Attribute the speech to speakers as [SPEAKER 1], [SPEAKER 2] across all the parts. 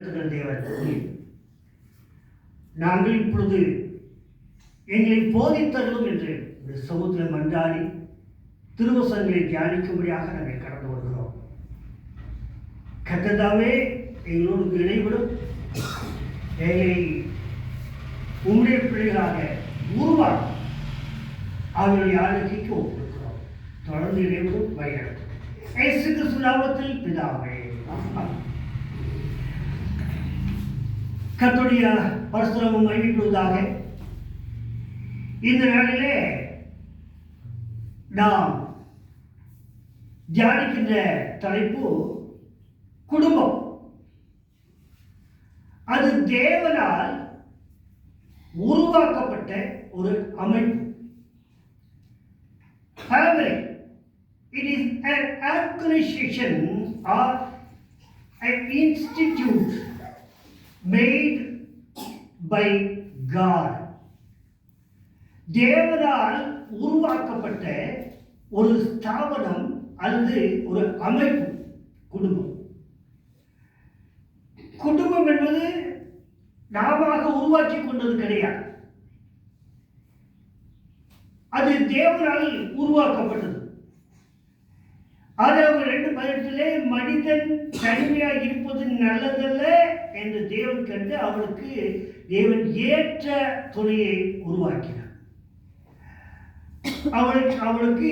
[SPEAKER 1] தேவன் நாங்கள் இப்பொழுது எங்களை போதித்தருளும் என்று சமுத்திர சமுத்திரம் மன்றாடி திருவசங்களை தியானிக்கும்படியாக நாங்கள் கடந்து வருகிறோம். கத்ததாவே எங்களோடு இடைவிடும் எங்களை உங்களுடைய பிள்ளைகளாக உருவாக்கும் அவர்களுடைய ஆளுகைக்கு ஒப்புக்கிறோம் தொடர்ந்து இடைவிடும் வழிநடத்தும். இயேசு கிறிஸ்து நாமத்தில் பிதாவே கத்துடைய கர்த்தருடைய பரசுரமும் மகிழ்வுவதாக இந்த நாளிலே நாம் தியானிக்கின்ற தலைப்பு குடும்பம். அது தேவனால் உருவாக்கப்பட்ட ஒரு அமைப்பு. family it is an organization or an institute. Made by God தேவனால் உருவாக்கப்பட்ட ஒரு ஸ்தாபனம் அல்லது ஒரு அமைப்பு குடும்பம். குடும்பம் என்பது நாம உருவாக்கி கொண்டது கிடையாது. அது தேவனால் உருவாக்கப்பட்டது. அது அவங்க ரெண்டு பதினெட்டுல மனிதன் தனிமையாக இருப்பது நல்லதல்ல என்று தேவன் கண்டு அவனுக்கு தேவன் ஏற்ற துணையை உருவாக்கினார். அவளுக்கு அவனுக்கு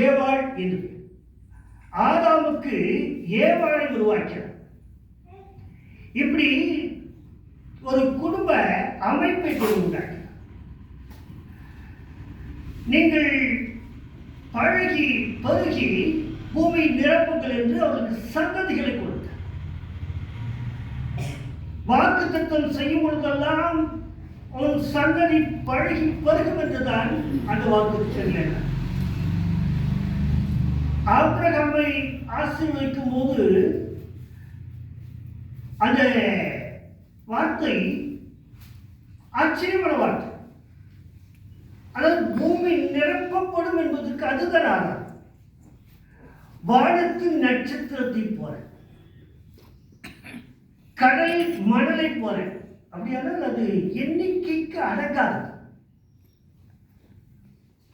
[SPEAKER 1] ஏவாள் என்று பெயர். ஆதாமுக்கு ஏவாளை உருவாக்கினார். இப்படி ஒரு குடும்ப அமைப்பை கொண்டு நீங்கள் பழகி பருகி பூமி நிரப்புங்கள் என்று அவருக்கு சந்ததிகளை கொடுத்தார். வாக்கு தத்துவம் செய்யும் பொழுதெல்லாம் உன் சந்ததி பழகி பருகும் என்றுதான் அந்த வாக்கு சொன்னார் ஆபிரகாமை ஆசீர்வதிக்கும் போது அந்த வார்த்தை ஆச்சரியமான வார்த்தை. அதாவது பூமி நிரப்பப்படும் என்பதற்கு அதுதான் ஆதாரம். வானத்தின் நட்சத்திரத்தை போல. கடல் மணலை போல. அப்படியானால் அது எண்ணிக்கைக்கு அடங்காது.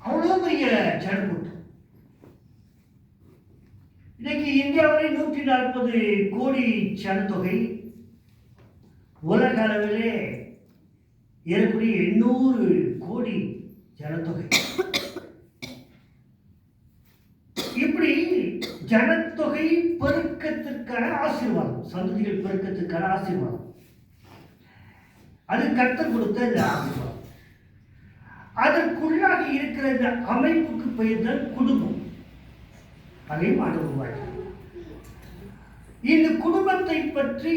[SPEAKER 1] அவ்வளோ பெரிய ஜனக்கூட்டம் இன்னைக்கு இந்தியாவிலே நூற்றி நாற்பது கோடி ஜனத்தொகை. உலக அளவிலே ஏறக்குறைய எண்ணூறு கோடி ஜனத்தொகை இப்படி ஜனத்தொகை பெருக்கத்திற்கான ஆசீர்வாதம் சந்ததிகள் பெருக்கத்திற்கான ஆசீர்வாதம் அது கர்த்தர் கொடுத்த இந்த ஆசீர்வாதம். அதற்குள்ளாக இருக்கிற இந்த அமைப்புக்கு பெயர் தான் குடும்பம். அதையும் ஆண்டு இந்த குடும்பத்தை பற்றி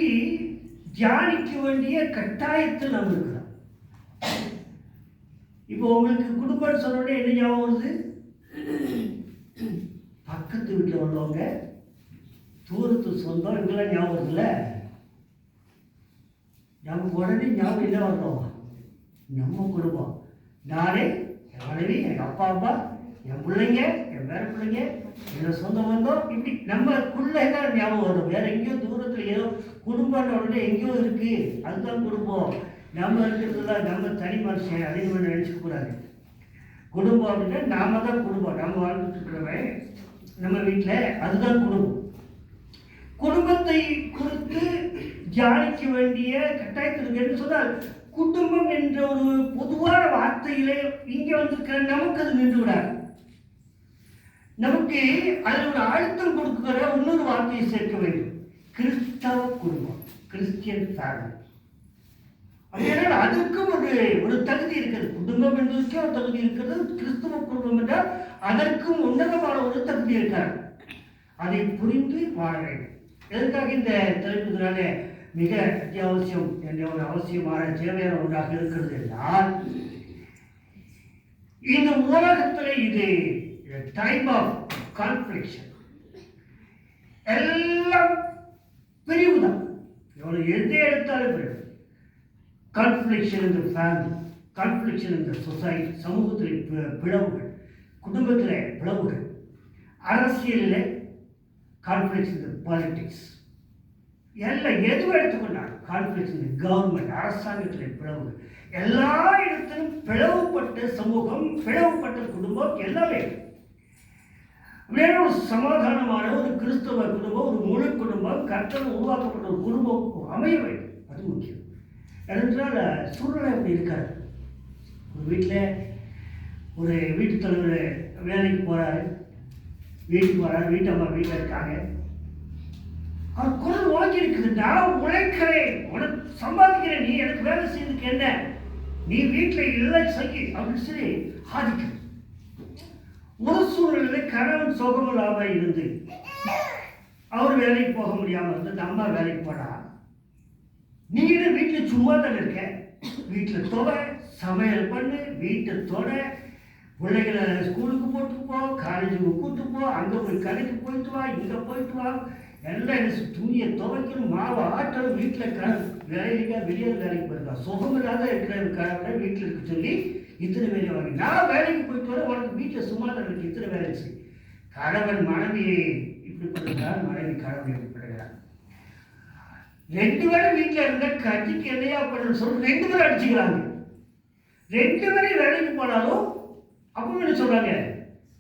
[SPEAKER 1] தியானிக்க வேண்டிய கட்டாயத்தில் நாம் இருக்கிறோம். இப்போ உங்களுக்கு குடும்பம் சொன்ன என்ன ஞாபகம் வருது? பக்கத்து வீட்டில் உள்ளவங்க தூரத்து சொந்தம் இவங்கெல்லாம் ஞாபகம் இல்லை நமக்கு உடனே ஞாபகம் இல்லை வந்தோம் நம்ம குடும்பம். நானே என் மனைவி எங்கள் அப்பா அம்மா என் பிள்ளைங்க என் வேற பிள்ளைங்க என்னோட சொந்த வந்தோம் இப்படி நம்மக்குள்ளே தான் ஞாபகம் வரும் வேற எங்கேயோ தூரத்தில் ஏதோ குடும்பம் உடனே எங்கேயோ இருக்கு. அதுதான் குடும்பம். நம்ம இருக்கிறதுல நம்ம தனி மனுஷன். அதே மாதிரி நினச்சிக்க கூடாது. குடும்பம் அப்படின்னா நாம தான் குடும்பம். நம்ம வாழ்ந்துட்டு இருக்கிறவன் நம்ம வீட்டில் அதுதான் குடும்பம். குடும்பத்தை குறித்து தியானிக்க வேண்டிய கட்டாயத்தில் என்று சொன்னால் குடும்பம் என்ற ஒரு பொதுவான வார்த்தையிலே இங்கே வந்திருக்கிற நமக்கு அது நின்று விடாது நமக்கு அதில் ஒரு அழுத்தம் கொடுக்கிற இன்னொரு வார்த்தையை சேர்க்க வேண்டும். கிறிஸ்தவ குடும்பம் கிறிஸ்டியன் ஃபேமிலி அதுக்கும் ஒரு ஒரு தகுதி இருக்கிறது. குடும்பம் என்பதற்கே ஒரு தகுதி இருக்கிறது. கிறிஸ்துவ குடும்பம் என்றால் அதற்கும் உன்னதமான ஒரு தகுதி இருக்கிறது. அதை புரிந்து வாழ வேண்டும். எதுக்காக இந்த தலைப்புனால மிக அத்தியாவசியம் என்ற ஒரு அவசியமான தேவையான ஒன்றாக இருக்கிறது என்றால் இந்த உலகத்தில் இது டைம் ஆஃப் கான்ஃபிளிக்ஷன் எல்லாம் பிரிவு தான். எவ்வளோ எந்த எடுத்தாலும் பிரிவு. கான்ஃபிளிக்ஷன் இந்த ஃபேமிலி கான்ஃபிளிக்ஷன் இந்த சொசைட்டி சமூகத்தில் பிளவுகள் குடும்பத்தில் பிளவுகள் அரசியலில் கான்ஃபிளிக்ஷன் இந்த பாலிட்டிக்ஸ் எல்லாம் எதுவும் எடுத்துக்கொண்டாலும் கான்ஃபிளிக்ஸ் இந்த கவர்மெண்ட் அரசாங்கத்தில் பிளவு. எல்லா இடத்திலும் பிளவுபட்ட சமூகம் பிளவுபட்ட குடும்பம் எல்லாமே. வேற சமாதானமான ஒரு கிறிஸ்தவ குடும்பம் ஒரு முழு குடும்பம் கற்றல் உருவாக்கப்பட்ட ஒரு குடும்பம் அமைய வேண்டும். அது முக்கியம். ஏனென்றால் சூழ்நிலை அப்படி இருக்காது. ஒரு வீட்டில் ஒரு வீட்டு தலைவர் வேலைக்கு போகிறாரு வீட்டுக்கு போகிறாரு வீட்டம்மா வீட்டில் இருக்காங்க. அவர் குரல் உனக்கு இருக்குது நான் உழைக்கிறேன். உனக்கு சம்பாதிக்கிறேன். நீ எனக்கு வேலை செய்யறதுக்கு என்ன? நீ வீட்டில் இல்லை சகி. அப்படின்னு சொல்லி ஆதிக்க ஒரு சூழ்நிலையில் கணவன் சோகமில்லாம இருந்து அவர் வேலைக்கு போக முடியாமல் இருந்து அம்மா வேலைக்கு போனா நீ வீட்டில் சும்மா தான் இருக்க? வீட்டில் தொட சமையல் பண்ணு வீட்டை தொலை பிள்ளைகளை ஸ்கூலுக்கு போட்டு போ காலேஜுக்கு கூட்டு போ அங்கே போய் கடைக்கு போயிட்டு வா இங்கே போயிட்டு வா. எல்லாம் துணியை துவைக்கணும். மாவு ஆட்டணும் வீட்டில் க வேலைக்கு வெளியே வேலைக்கு போயிருக்கா சுகமில்லாத இருக்கிற கடவுளை வீட்டில் இருக்க சொல்லி இத்தனை வேலை வாங்கி. நான் வேலைக்கு போயிட்டு வர உனக்கு வீட்டில் சும்மா எனக்கு இருக்கு இத்தனை வேலை செய் கணவன் மனைவியை இப்படி மனைவி கணவன் இப்படி ரெண்டு பேரும் வீட்டில் இருந்தால் கட்டிக்கு எதையா பண்ணணும் சொல்லி ரெண்டு பேரும் அடிச்சுக்கிறாங்க. ரெண்டு பேரும் வேலைக்கு போனாலும் அப்போ என்ன சொல்கிறாங்க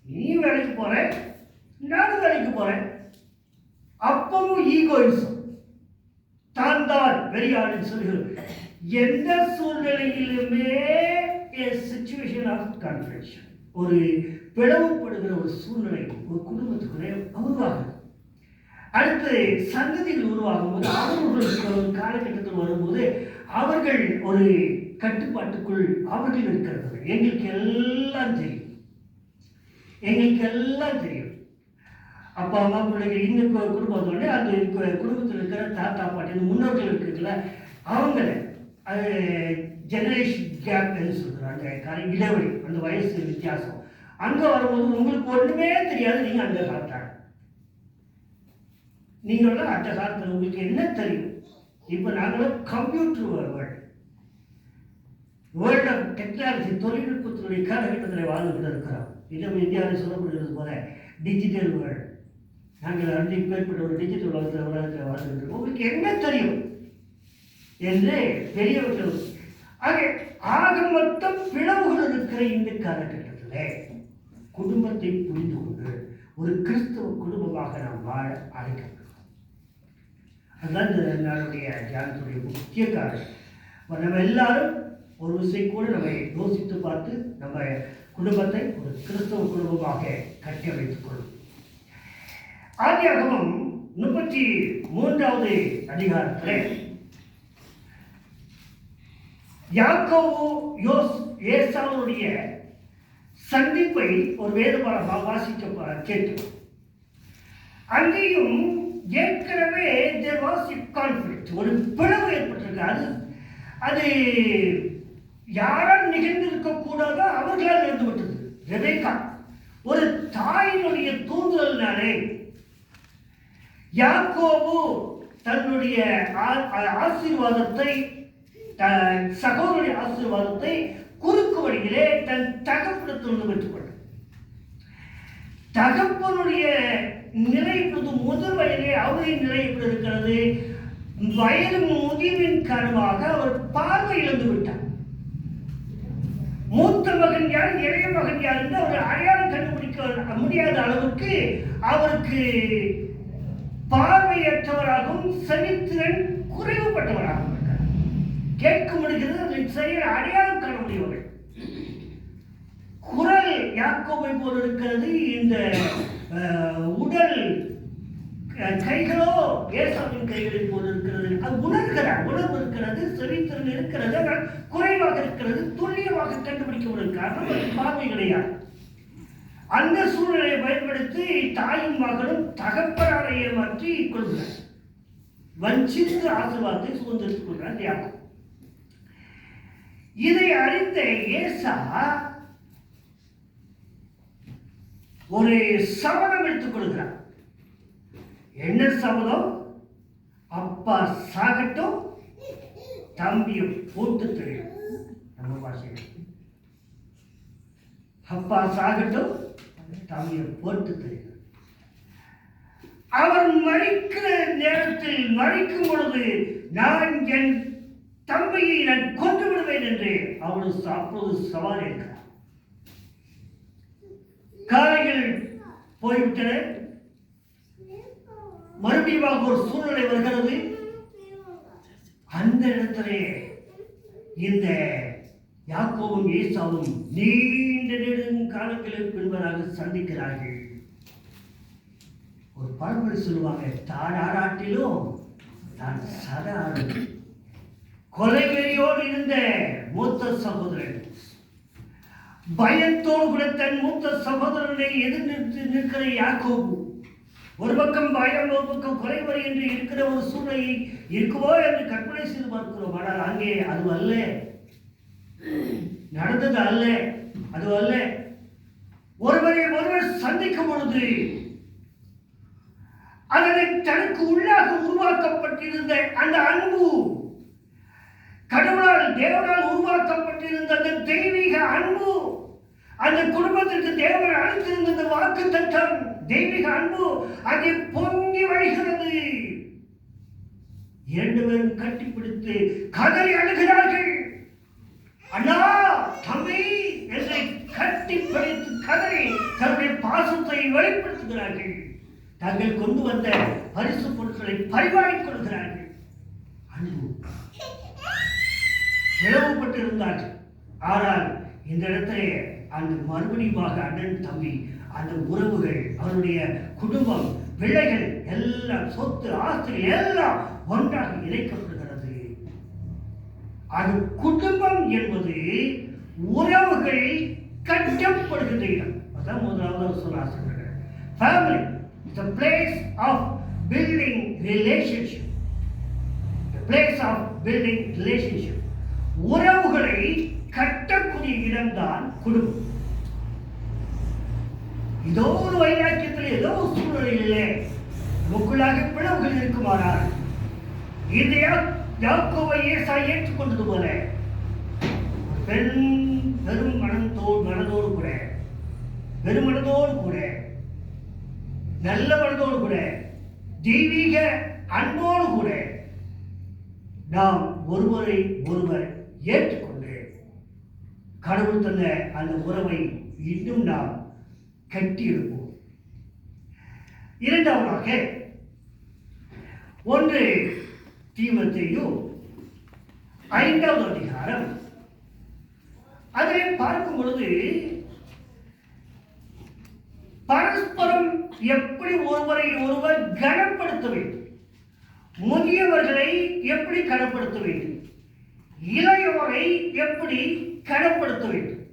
[SPEAKER 1] நீ வேலைக்கு போகிறேன் நானும் வேலைக்கு போகிறேன் அப்பவும் ஈகோயிசம் தான் தான் வெளியாடுன்னு சொல்லுகிறது எந்த சூழ்நிலையிலுமே சுச்சுவேஷன் ஆஃப் கான்ஃபிடன்ஷன் ஒரு பிளவுபடுகிற ஒரு சூழ்நிலை ஒரு குடும்பத்துக்குள்ளே உருவாகுது அடுத்து சந்ததிகள் உருவாகும் போது அவர்களுக்கு ஒரு காலகட்டத்தில் வரும்போது அவர்கள் ஒரு கட்டுப்பாட்டுக்குள் அவர்கள் இருக்கிறது எங்களுக்கு எல்லாம் தெரியும். எங்களுக்கு எல்லாம் தெரியும். அப்பா அம்மா பிள்ளைகள் இன்னும் கு- குடும்பம் வந்தோடனே அந்த குடும்பத்தில் இருக்கிற தாத்தா பாட்டி முன்னோர்கள் இருக்குதுல்ல அவங்கள அது ஜெனரேஷன் கேப்னு சொல்கிறாங்க காரணம் இடைவெளி அந்த வயசு வித்தியாசம். அங்கே வரும்போது உங்களுக்கு ஒன்றுமே தெரியாது நீங்கள் அந்த காலத்தாங்க நீங்களாம் அந்த காலத்தில் உங்களுக்கு என்ன தெரியும்? இப்போ நாங்களும் computer world world of technology தொழில்நுட்பத்தினுடைய காலகட்டத்தில் வாழ்ந்துகிட்டு இருக்கிறோம். இன்னும் இந்தியாவில் சொல்லப்படுகிறது போல டிஜிட்டல் வேர்ல்டு நாங்கள் வந்து இப்பேற்பட்ட ஒரு டிஜிட்டல் உலகத்தில் உலகத்தில் வாழ்ந்துட்டு இருக்கோம். உங்களுக்கு என்ன தெரியும்? என்று பெரியவர்கள் ஆக ஆக மொத்தம் பிளவுகள் இருக்கிற இந்த காலகட்டத்தில் குடும்பத்தை புரிந்து கொண்டு ஒரு கிறிஸ்தவ குடும்பமாக நாம் வாழ அழைக்கப்படுகிறோம் அதுதான் இந்த நாளுடைய தியானத்துடைய முக்கிய காரணம். நம்ம எல்லாரும் ஒரு விஷயம் கூட நம்ம யோசித்து பார்த்து நம்ம குடும்பத்தை ஒரு கிறிஸ்தவ குடும்பமாக கட்டியமைத்துக் கொள்ளும். ஆதியாகமும் முப்பத்தி மூன்றாவது அதிகாரத்தில் யாக்கோபு யோஸ் ஏசாவுடைய சந்திப்பை ஒரு வேறுபாடாக வாசிக்க கேட்டு அங்கேயும் ஏற்கனவே தேர் வாஸ் a ஒரு பிளவு ஏற்பட்டிருக்கு. அது அது யாரால் நிகழ்ந்திருக்க கூடாதோ அவர்களால் இருந்து விட்டது ரெபேக்கா ஒரு தாயினுடைய தூண்டுதல்னாலே யாக்கோபு தன்னுடைய ஆ- ஆசீர்வாதத்தை சகோதரனுடைய ஆசீர்வாதத்தை குறுக்கு வழியிலே தன் தகப்படத்திலிருந்து பெற்றுக்கொண்டார் தகப்பனுடைய நிலை இப்பொழுது முதல் வயதிலே அவரின் நிலை எப்படி இருக்கிறது? வயது முதிர்வின் காரணமாக அவர் பார்வை இழந்து விட்டார். மூத்த மகன் யார் இளைய மகன் யார் என்று அவர் அடையாளம் கண்டுபிடிக்க முடியாத அளவுக்கு அவருக்கு பார்வையற்றவராகவும் செவித்திறன் குறைவுபட்டவராகவும் இருக்கிறார் கேட்க முடிகிறது அதில் சரியான அடையாளம் காண முடியவர்கள் குரல் யாக்கோவை போல் இருக்கிறது. இந்த உடல் கைகளோ ஏசாவின் கைகளை போல் இருக்கிறது. அது உணர்கிறார். உணர்வு இருக்கிறது செவித்திறன் இருக்கிறது. ஆனால் குறைவாக இருக்கிறது துல்லியமாக கண்டுபிடிக்க ஒரு காரணம் பார்வை கிடையாது. அந்த சூழ்நிலையை பயன்படுத்தி தாயும் மகளும் தகப்பனாரை ஏமாற்றி கொள்கிறார். வஞ்சித்து ஆசிர்வாதத்தை சுதந்திரத்துக் கொள்கிறார் யாக்கோப் இதை அறிந்த ஏசா ஒரு சபதம் எடுத்துக் கொள்கிறார். என்ன சபதம்? அப்பா சாகட்டும் தம்பியை போட்டு தெரியும். நம்ம பாஷையில். அப்பா சாகட்டும் தமிழை போட்டு தெரியும் அவர் மறிக்கிற நேரத்தில் மறிக்கும் பொழுது நான் என் தம்பியை நான் கொண்டு விடுவேன் என்று அவளுக்கு அப்பொழுது சவால் இருக்கிறார் காலையில் போய்விட்டன மறுபடியும் ஒரு சூழ்நிலை வருகிறது. அந்த இடத்திலே இந்த யாக்கோவும் ஏசாவும் நீண்ட நெடுங்காலங்களுக்கு பின்பதாக சந்திக்கிறார்கள். ஒரு பழமொழி சொல்லுவாங்க தான் ஆராட்டிலும் தான் சத ஆடு கொலைவெறியோடு இருந்த மூத்த சகோதரன் பயத்தோடு கூட தன் மூத்த சகோதரனை எதிர்நிறுத்தி நிற்கிற யாக்கோபு ஒரு பக்கம் பயம் ஒரு பக்கம் குறைவரை என்று இருக்கிற ஒரு சூழ்நிலை இருக்குவோ என்று கற்பனை செய்து பார்க்கிறோம். ஆனால் அங்கே அது அல்ல. நடந்தது அல்ல அது அல்ல. ஒருவரை ஒருவர் சந்திக்கும் பொழுது அதனை தனக்கு உள்ளாக உருவாக்கப்பட்டிருந்த அந்த அன்பு கடவுளால் தேவனால் உருவாக்கப்பட்டிருந்த அந்த தெய்வீக அன்பு அந்த குடும்பத்திற்கு தேவன் அளித்திருந்த அந்த வாக்கு தத்தம் தெய்வீக அன்பு அதை பொங்கி வழிகிறது. இரண்டு பேரும் கட்டிப்பிடித்து கதறி அழுகிறார்கள். அண்ணா தம்பி என்னை கட்டி பிடித்து கதறி தன்னுடைய பாசத்தை வெளிப்படுத்துகிறார்கள். தாங்கள் கொண்டு வந்த பரிசு பொருட்களை பரிமாறிக் கொள்கிறார்கள். அன்பு பிளவுபட்டிருந்தார்கள் ஆனால் இந்த இடத்திலே அந்த மறுபடியுமாக அண்ணன் தம்பி அந்த உறவுகள் அவருடைய குடும்பம் பிள்ளைகள் எல்லாம் சொத்து ஆஸ்தி எல்லாம் ஒன்றாக இணைக்கும் அது குடும்பம் என்பது உறவுகள் கட்டப்படுகின்ற இடம் அதான் முதலாவது சொல்ல ஆசைப்படுகிறேன் family is a place of building relationship place of building relationship உறவுகளை கட்டக்கூடிய இடம்தான் குடும்பம். ஏதோ ஒரு வைராக்கியத்தில் ஏதோ ஒரு சூழ்நிலையிலே முக்குள்ளாக பிளவுகள் இருக்குமானால் இந்த யாக்கோவை ஏசா ஏற்றுக்கொண்டது போல பெண் பெரும் மனத்தோடு மனதோடு கூட வெறும் மனதோடு கூட நல்ல மனதோடு கூட தெய்வீக அன்போடு கூட நாம் ஒருவரை ஒருவர் ஏற்றுக்கொண்டு கடவுள் தந்த அந்த உறவை இன்னும் நாம் கட்டி இருப்போம் இரண்டாவதாக ஒன்று தீமத்தையும் ஐந்தாவது அதிகாரம். அதிலே பார்க்கும் பொழுது பரஸ்பரம் எப்படி ஒருவரை ஒருவர் கனப்படுத்த வேண்டும்? முதியவர்களை எப்படி கனப்படுத்த வேண்டும்? இளையவரை எப்படி கனப்படுத்த வேண்டும்?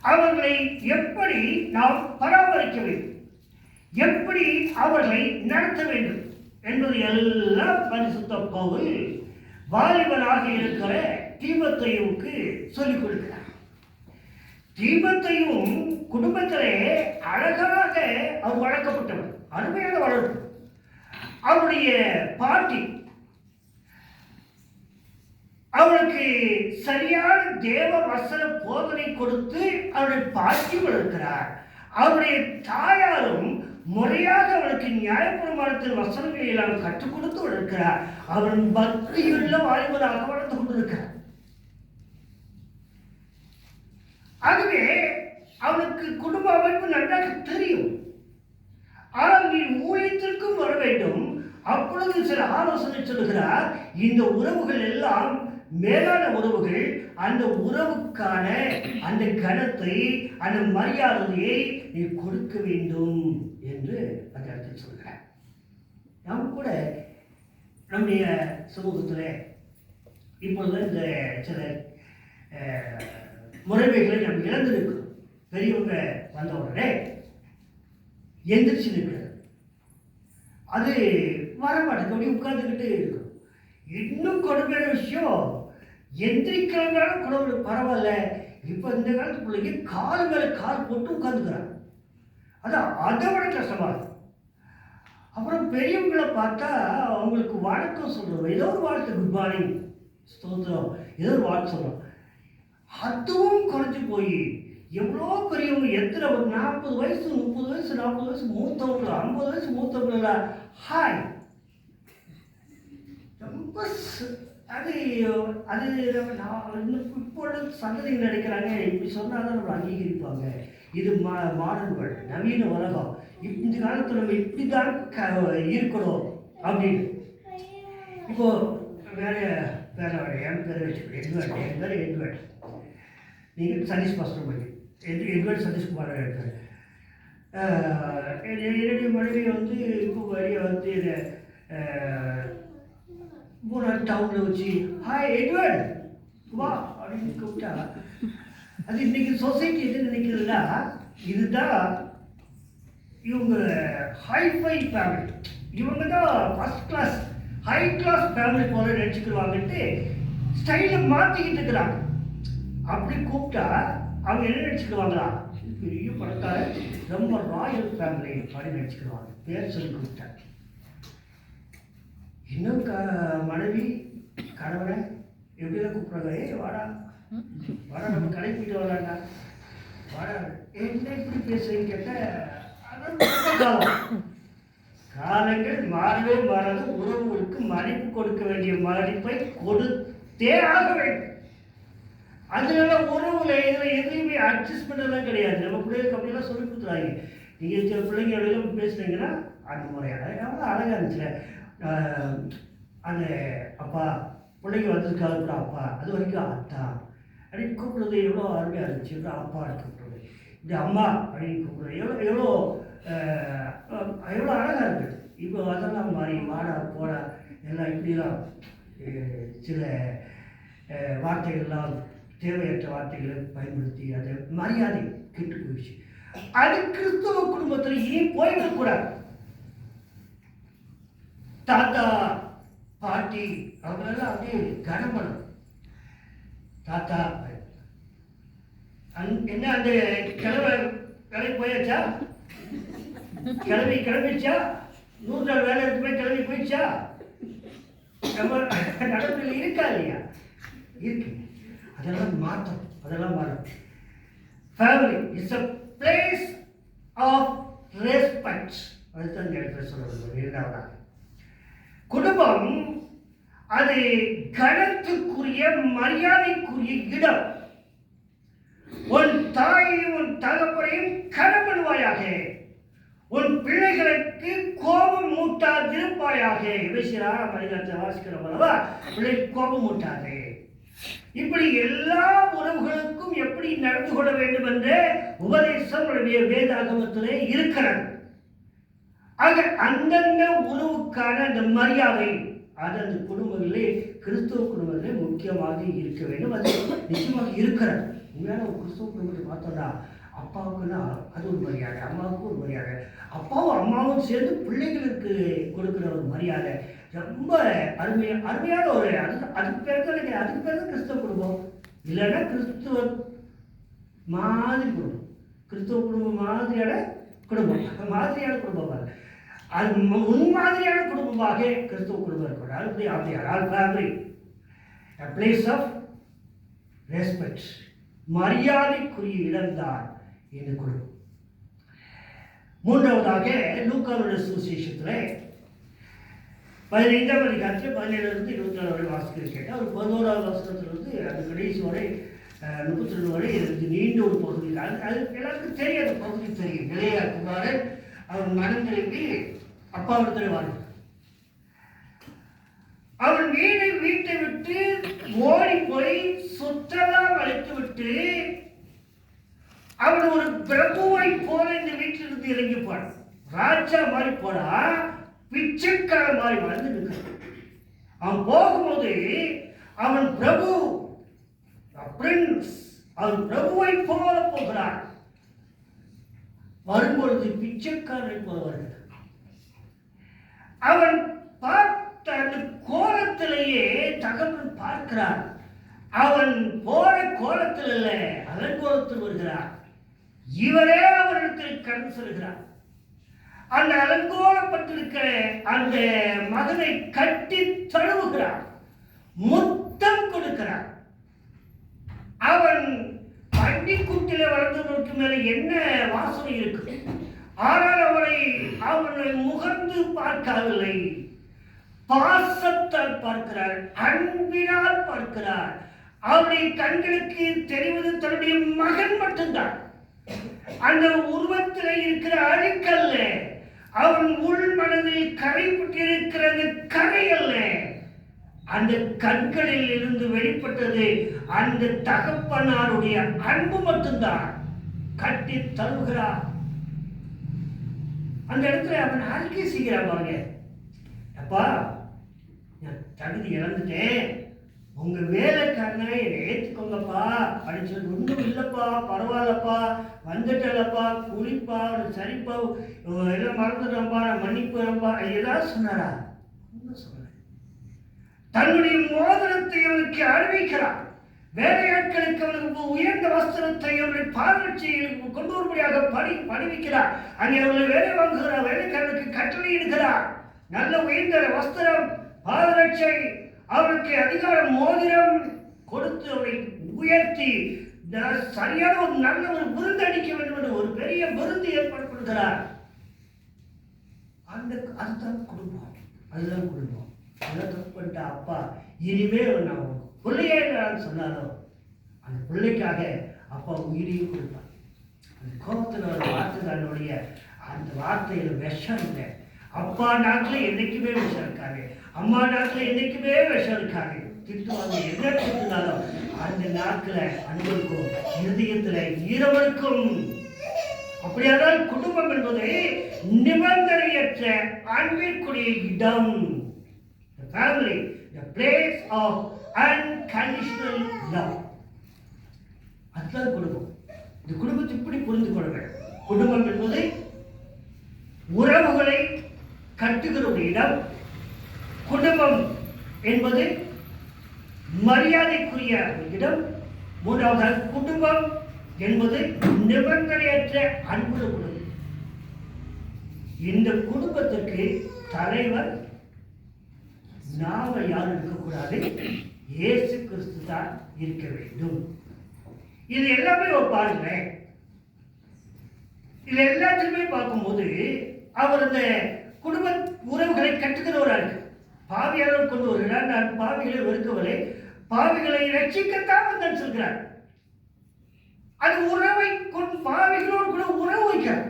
[SPEAKER 1] அவர்களை எப்படி நாம் பராமரிக்க வேண்டும்? எப்படி அவர்களை நடத்த வேண்டும்? என்பது எல்லாம் பரிசுத்த பவுல் வாலிபனாக இருக்கிற தீபத்தையுக்கு சொல்லிக் கொடுக்கிறார். தீபத்தையும் குடும்பத்திலே அழகாக அவர் வளர்க்கப்பட்டவர். அருமையான வளர்ப்பு. அவருடைய பாட்டி அவளுக்கு சரியான தேவ வசன போதனை கொடுத்து அவருடைய பாட்டி வளர்க்கிறார். அவருடைய தாயாரும் முறையாக அவளுக்கு நியாயபுரமானத்தில் வசனங்களை எல்லாம் கற்றுக் கொடுத்து வளர்க்கிறார் அவன் பக்தியுள்ள வாலிபனாக வளர்ந்து கொண்டிருக்கிறார். ஆகவே அவனுக்கு குடும்ப அமைப்பு நன்றாக தெரியும். ஆனால் நீ ஊழியத்திற்கும் வர வேண்டும். அப்பொழுது சில ஆலோசனை சொல்லுகிறார் இந்த உறவுகள் எல்லாம் மேலான உறவுகள். அந்த உறவுக்கான அந்த கணத்தை அந்த மரியாதையை நீ கொடுக்க வேண்டும். என்று அந்த இடத்தில் சொல்கிறார். நாம் கூட நம்முடைய சமூகத்தில் இப்பொழுது இந்த சில முறைமைகளை நாம் இழந்திருக்கிறோம். பெரியவங்க வந்த உடனே எந்திரிச்சு நிற்கிறது அது வர மாட்டேங்குது உட்கார்ந்துக்கிட்டே இருக்கும். இன்னும் கொடுமையான விஷயம் எந்திரிக்கிறதுனால கூட பரவாயில்ல. இப்போ இந்த காலத்து பிள்ளைங்க கால் மேலே கால் போட்டு உட்காந்துக்கிறாங்க அதான் அதை விட கஷ்டமாக இருக்கு. அப்புறம் பெரியவங்களை பார்த்தா அவங்களுக்கு வணக்கம் சொல்கிறோம் ஏதோ ஒரு வாழ்த்து குட் மார்னிங் ஸ்தோத்திரம். ஏதோ ஒரு வாழ்த்து சொல்கிறோம் அதுவும் குறைஞ்சு போய் எவ்வளோ பெரியவங்க எத்தனை ஒரு நாற்பது வயசு முப்பது வயசு நாற்பது வயசு மூத்தவங்களா? ஐம்பது வயசு மூத்தவங்கள? ஹாய் ரொம்ப அது அது நான் இன்னும் இப்போ சந்ததிகள் நினைக்கிறாங்க இப்படி சொன்னால் தான் நம்ம அங்கீகரிப்பாங்க. இது மா மாடர்ன் வேர்ல்டு நவீன உலகம். இந்த காலத்தில் நம்ம இப்படி தான் க இருக்கணும் அப்படின்னு. இப்போ வேற வேற என் பேர் வச்சு எட்வர்ட் என் பேர் எட்வர்ட். நீங்கள் சதீஷ் மாஸ்டர் பண்ணி எட் எட்வர்ட் சதீஷ்குமார் இருக்கார் என்னுடைய மனைவி வந்து இப்போ வழிய வந்து இதை மூணார் டவுனில் வச்சு ஹாய் எட்வர்ட் வா அப்படின்னு கூப்பிட்டா அது இன்றைக்கி சொசைட்டி எது நினைக்கிறதுனா இதுதான் இவங்க ஹைஃபை ஃபேமிலி இவங்க தான் first class high class family போல நினச்சிக்கிடுவாங்கன்ட்டு ஸ்டைலை மாற்றிக்கிட்டு இருக்கிறாங்க. அப்படி கூப்பிட்டா அவங்க என்ன நினச்சிக்கிடுவாங்களா? பெரிய பணக்கார ரொம்ப ராயல் ஃபேமிலி அப்படின்னு நினச்சிக்கிடுவாங்க. பேர் சொல்லி கூப்பிட்டேன் இன்னும் க மனைவி கணவனை எப்படிலாம் கூப்பிட்றாங்க? ஏ வாடா வாடா நம்ம கடைக்கு வராங்க என்ன இப்படி பேசுறீங்க கேட்டால் காலங்கள் மாறவே மாறாது. உறவுகளுக்கு மதிப்பு கொடுக்க வேண்டிய மதிப்பை கொடுத்தே ஆக வேண்டும். அதனால உறவுல இதில் எதுவுமே அட்ஜஸ்ட்மெண்ட் எல்லாம் கிடையாது. நம்ம பிள்ளைகளுக்கு அப்படியெல்லாம் சொல்லி கொடுத்துறாங்க. நீங்கள் சில பிள்ளைங்க எல்லாம் பேசுனீங்கன்னா அந்த முறையாக எவ்வளோ அழகாக இருந்துச்சுல. அந்த அப்பா பிள்ளைங்க வந்ததுக்காக கூட அப்பா அது வரைக்கும் அத்தா அப்படின்னு கூப்பிடுறது எவ்வளோ அருமையாக இருந்துச்சு எவ்வளோ அப்பா கூப்பிடுறது. இந்த அம்மா அப்படின்னு கூப்பிடுறது. எவ்வளோ எவ்வளோ எவ்வளோ அழகாக இருக்குது இப்போ அதெல்லாம் மாறி மாடா போடா எல்லாம் இப்படிலாம் சில வார்த்தைகள்லாம் தேவையற்ற வார்த்தைகளை பயன்படுத்தி அதை மரியாதை கெட்டு போயிடுச்சு அது கிறிஸ்தவ குடும்பத்தில் இனி போயிடக்கூடாது தாத்தா பாட்டி அவங்களெல்லாம் அப்படியே கனமனம். தாத்தா. அந் என்ன அந்த கிழமை வேலைக்கு போயாச்சா? கிளம்பி கிளம்பிச்சா நூறு நாள் வேலை எடுத்து போய் கிளம்பி போயிடுச்சா? நம்ம நடைமுறையில் இருக்கா இல்லையா? இருக்கு. அதெல்லாம் மாற்றம் அதெல்லாம் மாறும் family it's a place of respect அதுதான் இந்த இடத்துல சொல்ல இரண்டாவதாக. குடும்பம் அது கணத்துக்குரிய மரியாதைக்குரிய இடம். உன் தாயையும் உன் தகப்பனையும் கனப்படுவாயாக உன் பிள்ளைகளுக்கு கோபம் மூட்டாதிருப்பாயாக. விசிறான மனிதத்தை வாசிக்கிறோம் அல்லவா பிள்ளை கோபம் மூட்டாதே. இப்படி எல்லா உறவுகளுக்கும் எப்படி நடந்து கொள்ள வேண்டும் என்ற உபதேசம் நம்முடைய வேதாகமத்திலே இருக்கிறது. ஆக அந்தந்த உறவுக்கான அந்த மரியாதை அது அந்த குடும்பங்களிலே கிறிஸ்துவ குடும்பத்திலே முக்கியமாக இருக்க வேண்டும். அது நிச்சயமாக இருக்கிறது. உண்மையான ஒரு கிறிஸ்துவ குடும்பத்தை பார்த்தோம்னா அப்பாவுக்குன்னா அது ஒரு மரியாதை அம்மாவுக்கு ஒரு மரியாதை. அப்பாவும் அம்மாவும் சேர்ந்து பிள்ளைகளுக்கு கொடுக்குற ஒரு மரியாதை. ரொம்ப அருமையா அருமையான ஒரு அது அதுக்கு பேர் தான் அதுக்கு பேர் தான் கிறிஸ்தவ குடும்பம். இல்லைன்னா கிறிஸ்துவ மாதிரி குடும்பம். கிறிஸ்துவ குடும்பம் மாதிரியான குடும்பம். மாதிரியான குடும்பம் அது. முன்மாதிரியான குடும்பமாக கிறிஸ்துவ குடும்பம் இருக்கிறார் அப்படி அப்படியார் all family place of respect மரியாதைக்குரிய இடம்தான் இந்த குடும்பம். மூன்றாவதாக லூக்காவுடைய அசோசியேஷத்தில் பதினைந்தாம் அதிகாரத்தில் பதினேழுலேருந்து இருபத்தி நாலு வரை வாசிக்கிறது கேட்டால் ஒரு பதினோராவது வருஷத்துலேருந்து அந்த கடைசி வரை முப்பத்தி ரெண்டு வரை இருந்து நீண்ட ஒரு பகுதி. அது அது எல்லாருக்கும் தெரியும் அந்த பகுதி தெரியும். இளைய அவர் மனம் திரும்பி அப்பாவிடத்தில் வாழ்ந்தார் அவன் வீடு வீட்டை விட்டு ஓடி போய் சுற்றலாம் அழைத்து விட்டு அவன் ஒரு பிரபுவை போல இந்த வீட்டிலிருந்து இறங்கி போனான் ராஜா மாதிரி போனா பிச்சைக்காரன் மாதிரி வளர்ந்து நிற்கிறான் அவன் போகும்போது அவன் பிரபு பிரின்ஸ் அவன் பிரபுவை போல போகிறான். வரும்பொழுது பிச்சைக்காரன் போல வருகிறான். அவன் பார்த்த அந்த கோலத்திலேயே தகவல் பார்க்கிறான். அவன் போன கோலத்தில் இல்லை அலங்கோலத்தில் வருகிறான். இவரே அவரிடத்தில் கடந்து செல்கிறார் அந்த அலங்கோலப்பட்டிருக்கிற அந்த மகனை கட்டி தழுவுகிறார் முத்தம் கொடுக்கிறார் அவன் பன்னிக்குட்டில வளர்ந்தவர்களுக்கு மேல என்ன வாசனை இருக்கு? ஆனால் அவரை அவனை முகர்ந்து பார்க்கவில்லை. பாசத்தால் பார்க்கிறார் அன்பினால் பார்க்கிறார். அவருடைய கண்களுக்கு தெரிவது தன்னுடைய மகன் மட்டும்தான். அந்த உருவத்தில் இருக்கிற அழுக்கல்ல அவன் உள் மனதில் கரைப்பட்டிருக்கிறது கரை அல்ல. அந்த கண்களில் இருந்து வெளிப்பட்டது அந்த தகப்பனாருடைய அன்பு மட்டும்தான். கட்டி தழுகிறார் அந்த இடத்துல அவன் அறிக்கை செய்கிறான் பாருங்க. அப்பா நான் தகுதி இழந்துட்டேன். உங்க வேலைக்காரனை என்னை ஏற்றுக்கோங்கப்பா அப்படின்னு சொல்லி ஒன்றும் இல்லைப்பா பரவாயில்லப்பா வந்துட்டலப்பா குளிப்பா சரிப்பா எல்லாம் மறந்துட்டோம்ப்பா நான் மன்னிப்புறப்பா ஏதாவது சொன்னாரா? ஒன்றும் சொல்லலை. தன்னுடைய மோதிரத்தை அவனுக்கு அறிவிக்கிறான். வேலையாட்களுக்கு அவனுக்கு உயர்ந்த வஸ்திரத்தை அவர்கள் பாராட்சியில் கொண்டு வரும்படியாக பணி பணிவிக்கிறார். அங்கே அவர்களை வேலை வாங்குகிறார் வேலைக்காரர்களுக்கு கட்டளை இடுகிறார் நல்ல உயர்ந்த வஸ்திரம் பாதரட்சை அவருக்கு அதிகாரம் மோதிரம் கொடுத்து அவரை உயர்த்தி சரியான ஒரு நல்ல ஒரு விருந்து அளிக்க வேண்டும் என்று ஒரு பெரிய விருந்து ஏற்படுத்துகிறார். அந்த அதுதான் குடும்பம். அதுதான் குடும்பம். அதான் தப்பு பண்ணிட்டா அப்பா. இனிமே நான் பிள்ளையே சொன்னாரோ? அந்த பிள்ளைக்காக அப்பா உயிரையும் கொடுப்பார். அந்த கோபத்தில் ஒரு வார்த்தை தன்னுடைய அந்த வார்த்தையில் விஷம் இல்லை. அப்பா நாட்டில் என்றைக்குமே விஷம் இருக்காது. அம்மா நாட்டில் என்றைக்குமே விஷம் இருக்காது. திட்டுவாங்க. என்ன திட்டுனாலும் அந்த நாட்டில் அன்பருக்கும் இருதயத்தில் ஈரவருக்கும் அப்படியானால் குடும்பம் என்பது நிபந்தனையற்ற அன்பிற்குரிய இடம். Family the place of unconditional love அதுதான் குடும்பம். இந்த குடும்பத்தை இப்படி புரிந்து கொள்ளுங்கள் குடும்பம் என்பது உறவுகளை கட்டுகிற ஒரு இடம். குடும்பம் என்பது மரியாதைக்குரிய இடம். மூன்றாவது குடும்பம் என்பது நிபந்தனையற்ற அன்புள்ள குடும்பம். இந்த குடும்பத்திற்கு தலைவர் நாம யாரும் இருக்கக்கூடாது. இயேசு கிறிஸ்து தான் இருக்க வேண்டும். இது எல்லாமே ஒரு பாருங்களேன் இது எல்லாத்துக்குமே பார்க்கும்போது அவர் அந்த குடும்ப உறவுகளை கட்டுகிறவராக இருக்கு பாவியாளர் கொண்டு வருகிறார். நான் பாவிகளை வெறுக்கவில்லை. பாவிகளை ரட்சிக்கத்தான் வந்தேன் சொல்கிறார். அது உறவை கொண்டு பாவிகளோடு கூட உறவு வைக்கிறார்.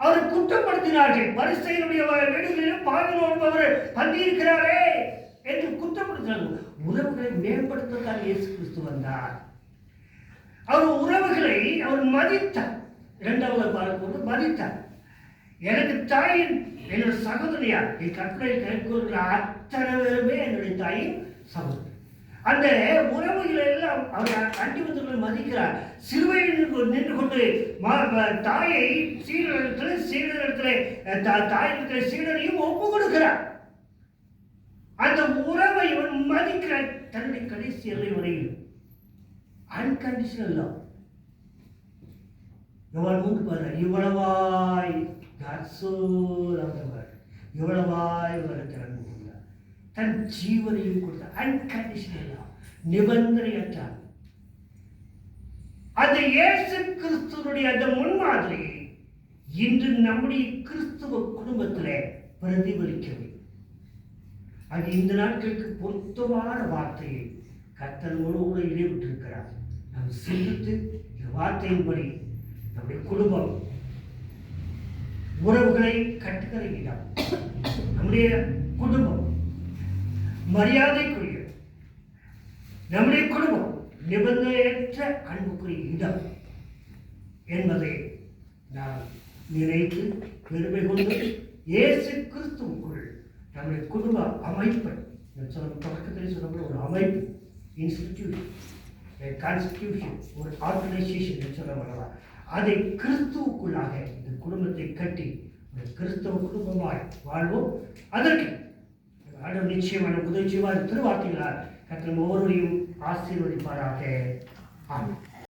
[SPEAKER 1] அவரை குற்றப்படுத்தினார்கள். பரிசையினுடைய வீடுகளிலும் பாவிகளோடு அவர் பந்தியிருக்கிறாரே என்று குற்றப்படுத்தினார்கள் உறவுகளை மேம்படுத்தத்தான் இயேசு கிறிஸ்து வந்தார். அவர் உறவுகளை அவர் மதித்தார். இரண்டாவது பார்க்கும்போது மதித்தார். எனக்கு தாயின் என்னோட சகோதரியார் என் கற்பனை கேட்கிற அத்தனை பேருமே என்னுடைய தாயின் சகோதரி. அந்த உறவுகளை எல்லாம் அவர் அண்டி வந்து மதிக்கிறார். சிறுவையில் நின்று கொண்டு மா- தாயை சீடரிடத்தில் சீடரிடத்தில் தா- தாயிடத்தில் சீடரையும் ஒப்பு கொடுக்கிறார். அந்த உறவை இவன் மதிக்கிறார் தன்னுடைய கடைசி எல்லை வரையில் அன்கண்டிஷனல் லவ் இவள் முன் பாரு இவ்வளவாய் இவ்வளவாய் உலகத்தில் அன்பு தன் ஜீவனையும் கொடுத்தார் அன்கண்டிஷனல் லவ் நிபந்தனையற்றார் அந்த இயேசு கிறிஸ்துவனுடைய அந்த முன்மாதிரி இன்று நம்முடைய கிறிஸ்துவ குடும்பத்தில் பிரதிபலிக்க அது இந்த நாட்களுக்கு பொருத்தமான வார்த்தையை கத்தனோடு கூட இடைவிட்டிருக்கிறார் நாம் சிந்தித்து இந்த வார்த்தையின்படி நம்முடைய குடும்பம் உறவுகளை கட்டுகிற இடம் நம்முடைய குடும்பம் மரியாதைக்குரிய நம்முடைய குடும்பம் நிபந்தனையற்ற அன்புக்குரிய இடம் என்பதை நாம் நினைத்து பெருமை கொண்டு இயேசு கிறிஸ்துவுக்குள் நம்முடைய குடும்ப அமைப்பு நான் சொன்ன தொடக்கத்தில் சொன்ன ஒரு அமைப்பு இன்ஸ்டிடியூஷன் கான்ஸ்டியூஷன் ஒரு ஆர்கனைசேஷன் சொல்ல வரலாம் அதை கிறிஸ்துவுக்குள்ளாக இந்த குடும்பத்தை கட்டி ஒரு கிறிஸ்தவ குடும்பமாய் வாழ்வோம். அதற்கு ஆண்டவர் நிச்சயமான உதவி செய்வார். திருவார்த்தைகளால் கத்தன் ஒவ்வொருவரையும் ஆசீர்வதிப்பாராக. ஆமாம்